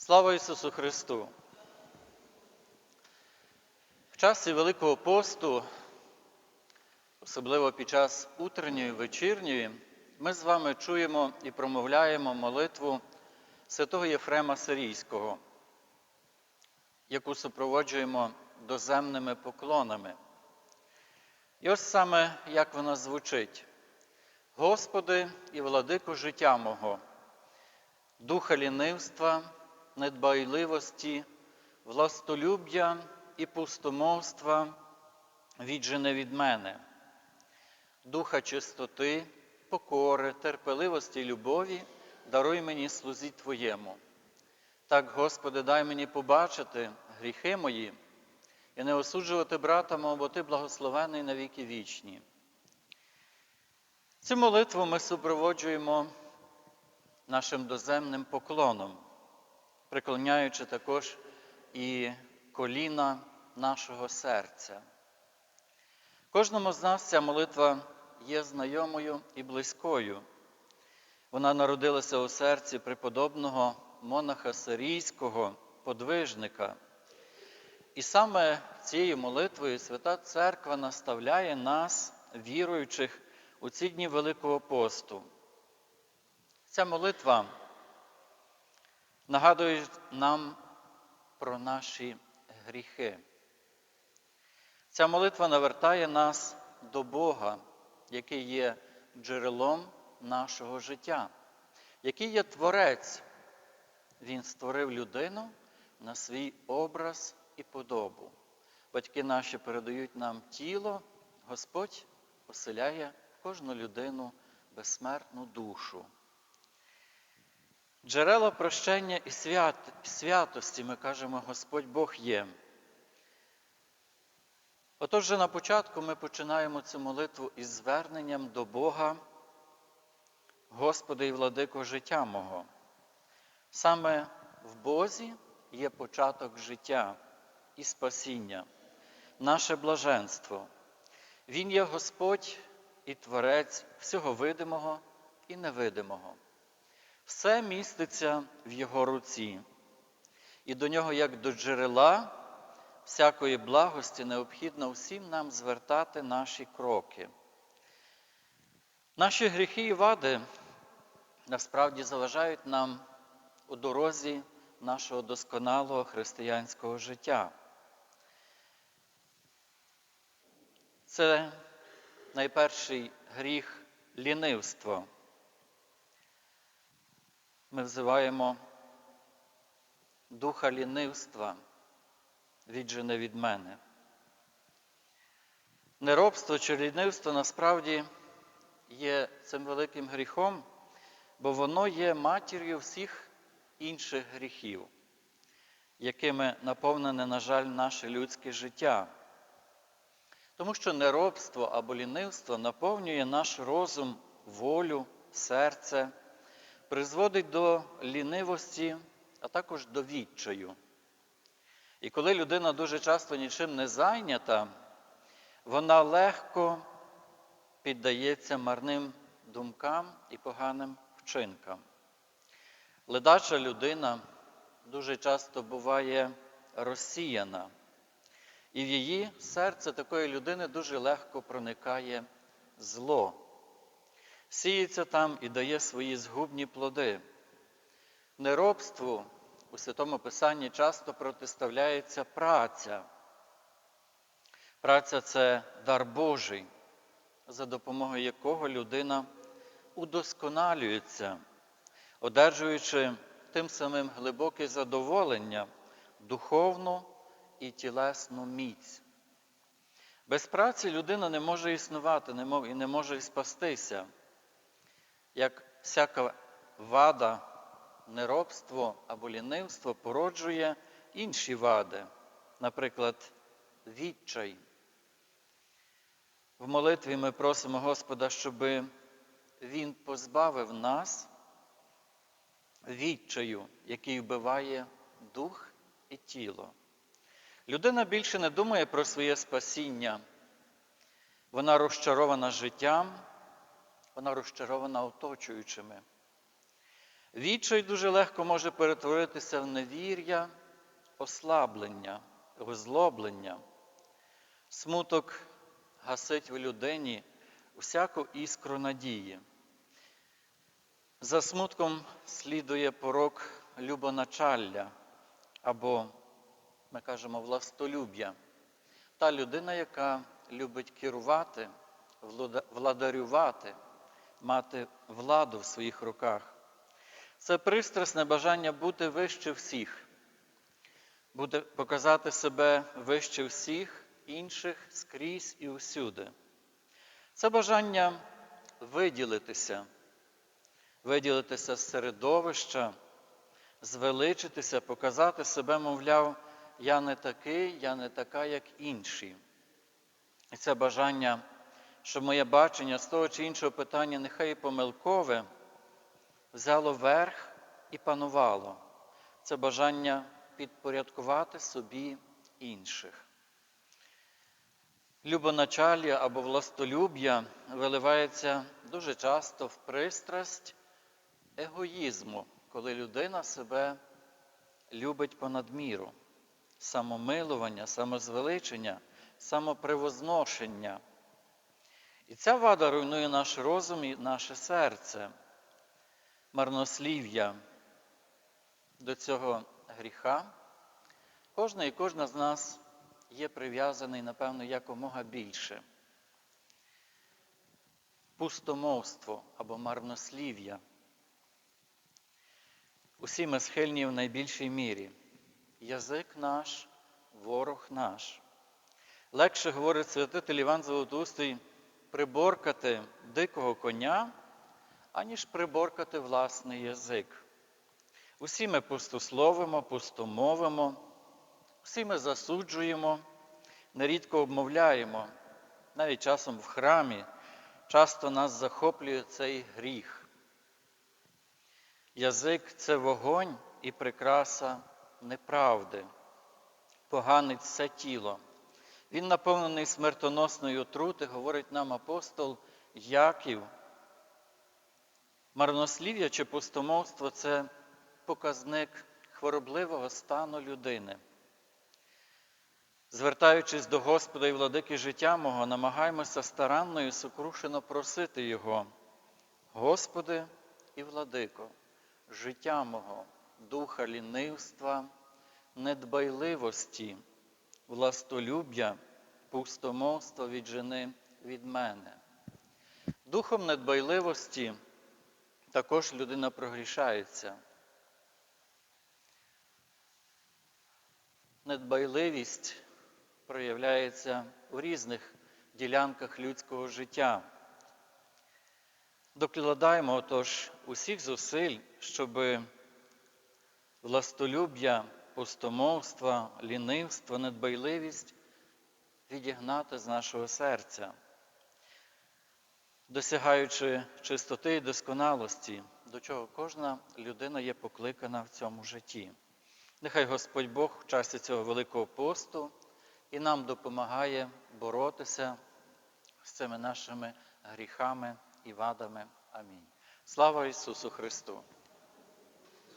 Слава Ісусу Христу! В часі Великого посту, особливо під час утренньої вечірньої, ми з вами чуємо і промовляємо молитву святого Єфрема Сирійського, яку супроводжуємо доземними поклонами. І ось саме як вона звучить: Господи і владико життя мого, духа лінивства, недбайливості, властолюб'я і пустомовства віджене від мене, духа чистоти, покори, терпеливості й любові даруй мені слузі Твоєму. Так, Господи, дай мені побачити гріхи мої і не осуджувати брата мого, бо Ти благословений на віки вічні. Цю молитву ми супроводжуємо нашим доземним поклоном, приклоняючи також і коліна нашого серця. Кожному з нас ця молитва є знайомою і близькою. Вона народилася у серці преподобного монаха Сирійського, подвижника. І саме цією молитвою Свята Церква наставляє нас, віруючих, у ці дні Великого посту. Ця молитва нагадує нам про наші гріхи. Ця молитва навертає нас до Бога, який є джерелом нашого життя, який є Творець. Він створив людину на свій образ і подобу. Батьки наші передають нам тіло, Господь поселяє кожну людину безсмертну душу. Джерела прощення і свят, святості, ми кажемо, Господь Бог є. Отож, вже на початку ми починаємо цю молитву із зверненням до Бога, Господи і владико життя мого. Саме в Бозі є початок життя і спасіння, наше блаженство. Він є Господь і Творець всього видимого і невидимого. Все міститься в Його руці, і до нього, як до джерела всякої благості, необхідно всім нам звертати наші кроки. Наші гріхи і вади насправді заважають нам у дорозі нашого досконалого християнського життя. Це найперший гріх лінивство. Ми взиваємо духа лінивства, віджене від мене. Неробство чи лінивство насправді є цим великим гріхом, бо воно є матір'ю всіх інших гріхів, якими наповнене, на жаль, наше людське життя. Тому що неробство або лінивство наповнює наш розум, волю, серце, призводить до лінивості, а також до відчаю. І коли людина дуже часто нічим не зайнята, вона легко піддається марним думкам і поганим вчинкам. Ледача людина дуже часто буває розсіяна, і в її серце такої людини дуже легко проникає зло. Сіється там і дає свої згубні плоди. Неробству у Святому Писанні часто протиставляється праця. Праця це дар Божий, за допомогою якого людина удосконалюється, одержуючи тим самим глибоке задоволення, духовну і тілесну міць. Без праці людина не може існувати і не може спастися. Як всяка вада, неробство або лінивство породжує інші вади, наприклад, відчай. В молитві ми просимо Господа, щоб Він позбавив нас відчаю, який вбиває дух і тіло. Людина більше не думає про своє спасіння. Вона розчарована життям, вона розчарована оточуючими. Відчай дуже легко може перетворитися в невір'я, ослаблення, озлоблення. Смуток гасить в людині усяку іскру надії. За смутком слідує порок любоначалля або, ми кажемо, властолюб'я. Та людина, яка любить керувати, владарювати, мати владу в своїх руках. Це пристрасне бажання бути вище всіх, буде показати себе вище всіх інших скрізь і усюди. Це бажання виділитися, виділитися з середовища, звеличитися, показати себе, мовляв, я не такий, я не така, як інші. І це бажання, що моє бачення з того чи іншого питання, нехай і помилкове, взяло верх і панувало. Це бажання підпорядкувати собі інших. Любоначалля або властолюб'я виливається дуже часто в пристрасть егоїзму, коли людина себе любить понад міру, самомилування, самозвеличення, самопривозношення. І ця вада руйнує наш розум і наше серце, марнослів'я до цього гріха. Кожна і кожна з нас є прив'язаний, напевно, якомога більше. Пустомовство або марнослів'я. Усі ми схильні в найбільшій мірі. Язик наш, ворог наш. Легше говорить святитель Іван Золотоустий, приборкати дикого коня, аніж приборкати власний язик. Усі ми пустословимо, пустомовимо, всі ми засуджуємо, нерідко обмовляємо, навіть часом в храмі часто нас захоплює цей гріх. Язик це вогонь і прикраса неправди, поганить все тіло. Він наповнений смертоносної отрути, говорить нам апостол Яків. Марнослів'я чи пустомовство це показник хворобливого стану людини. Звертаючись до Господа і владики життя мого, намагаємося старанно і сокрушено просити Його. Господи і владико, життя мого, духа лінивства, недбайливості, властолюб'я, пустомовства віджени від мене. Духом недбайливості також людина прогрішається. Недбайливість проявляється у різних ділянках людського життя. Докладаємо отож усіх зусиль, щоб властолюб'я, пустомовства, лінивство, недбайливість відігнати з нашого серця, досягаючи чистоти і досконалості, до чого кожна людина є покликана в цьому житті. Нехай Господь Бог в часі цього Великого посту і нам допомагає боротися з цими нашими гріхами і вадами. Амінь. Слава Ісусу Христу!